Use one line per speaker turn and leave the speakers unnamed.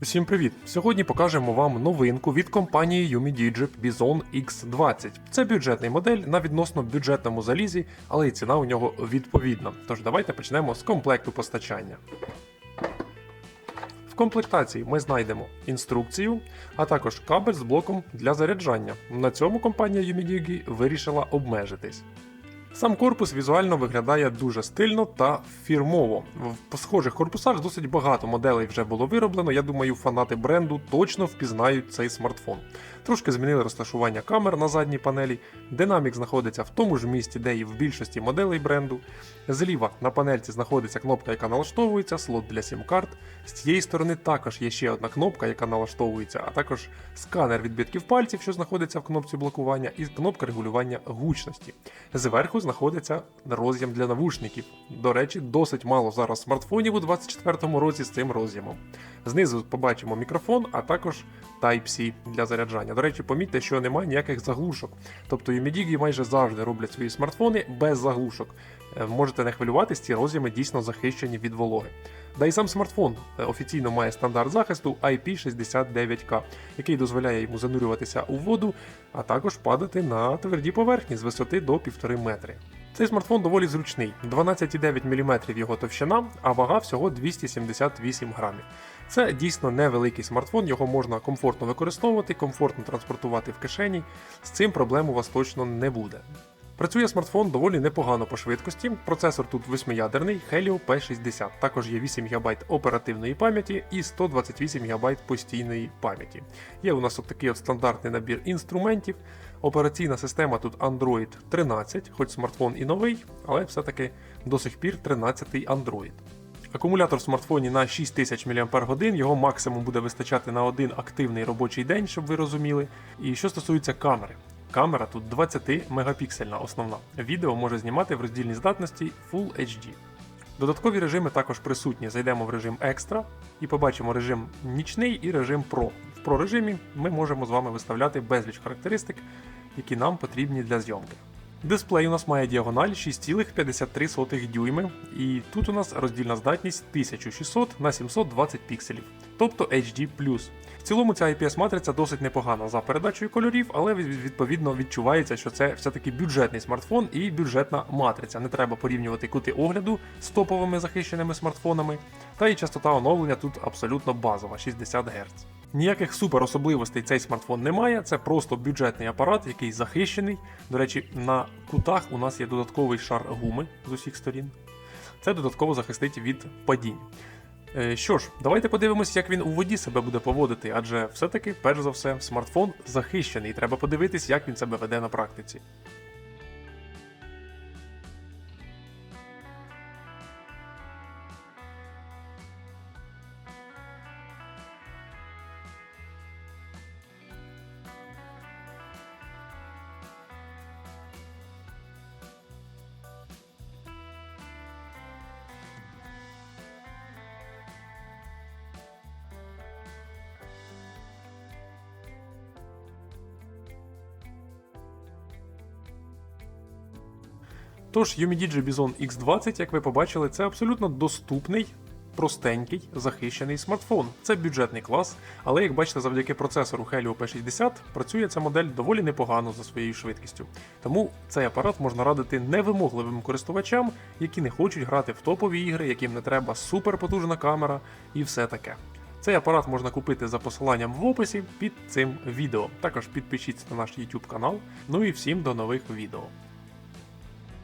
Всім привіт! Сьогодні покажемо вам новинку від компанії UmiDigi Bison X20. Це бюджетний модель на відносно бюджетному залізі, але і ціна у нього відповідна. Тож давайте почнемо з комплекту постачання. В комплектації ми знайдемо інструкцію, а також кабель з блоком для заряджання. На цьому компанія UmiDigi вирішила обмежитись. Сам корпус візуально виглядає дуже стильно та фірмово. В схожих корпусах досить багато моделей вже було вироблено. Я думаю, фанати бренду точно впізнають цей смартфон. Трошки змінили розташування камер на задній панелі. Динамік знаходиться в тому ж місці, де і в більшості моделей бренду. Зліва на панельці знаходиться кнопка, яка налаштовується, слот для сім-карт. З цієї сторони також є ще одна кнопка, яка налаштовується, а також сканер відбитків пальців, що знаходиться в кнопці блокування, і кнопка регулювання гучності. Зверху знаходиться роз'єм для навушників. До речі, досить мало зараз смартфонів у 2024 році з цим роз'ємом. Знизу побачимо мікрофон, а також Type-C для заряджання. До речі, помітьте, що немає ніяких заглушок. Тобто UMIDIG майже завжди роблять свої смартфони без заглушок. Е, Можете не хвилюватись, ці роз'єми дійсно захищені від вологи. Да й сам смартфон офіційно має стандарт захисту IP69K, який дозволяє йому занурюватися у воду, а також падати на тверді поверхні з висоти до 1,5 метри. Цей смартфон доволі зручний, 12,9 мм його товщина, а вага всього 278 грамів. Це дійсно невеликий смартфон, його можна комфортно використовувати, комфортно транспортувати в кишені. З цим проблем у вас точно не буде. Працює смартфон доволі непогано по швидкості. Процесор тут восьмиядерний Helio P60. Також є 8 ГБ оперативної пам'яті і 128 ГБ постійної пам'яті. Є у нас от такий от стандартний набір інструментів. Операційна система тут Android 13, хоч смартфон і новий, але все-таки до сих пір 13-й Android. Акумулятор в смартфоні на 6000 мАч, його максимум буде вистачати на один активний робочий день, щоб ви розуміли. І що стосується камери. Камера тут 20 мегапіксельна основна. Відео може знімати в роздільній здатності Full HD. Додаткові режими також присутні. Зайдемо в режим екстра і побачимо режим нічний і режим Pro. В Pro режимі ми можемо з вами виставляти безліч характеристик, які нам потрібні для зйомки. Дисплей у нас має діагональ 6,53 дюйми, і тут у нас роздільна здатність 1600 на 720 пікселів, тобто HD+. В цілому ця IPS-матриця досить непогана за передачею кольорів, але відповідно відчувається, що це все-таки бюджетний смартфон і бюджетна матриця. Не треба порівнювати кути огляду з топовими захищеними смартфонами. Та і частота оновлення тут абсолютно базова 60 Гц. Ніяких супер особливостей цей смартфон не має, це просто бюджетний апарат, який захищений. До речі, на кутах у нас є додатковий шар гуми з усіх сторін. Це додатково захистить від падінь. Е, Що ж, давайте подивимося, як він у воді себе буде поводити, адже все-таки, перш за все, смартфон захищений, і треба подивитись, як він себе веде на практиці. Тож UMIDIGI Bison X20, як ви побачили, це абсолютно доступний, простенький, захищений смартфон. Це бюджетний клас, але як бачите, завдяки процесору Helio P60 працює ця модель доволі непогано за своєю швидкістю. Тому цей апарат можна радити невимогливим користувачам, які не хочуть грати в топові ігри, яким не треба суперпотужна камера і все таке. Цей апарат можна купити за посиланням в описі під цим відео. Також підпишіться на наш YouTube канал. Ну і всім до нових відео.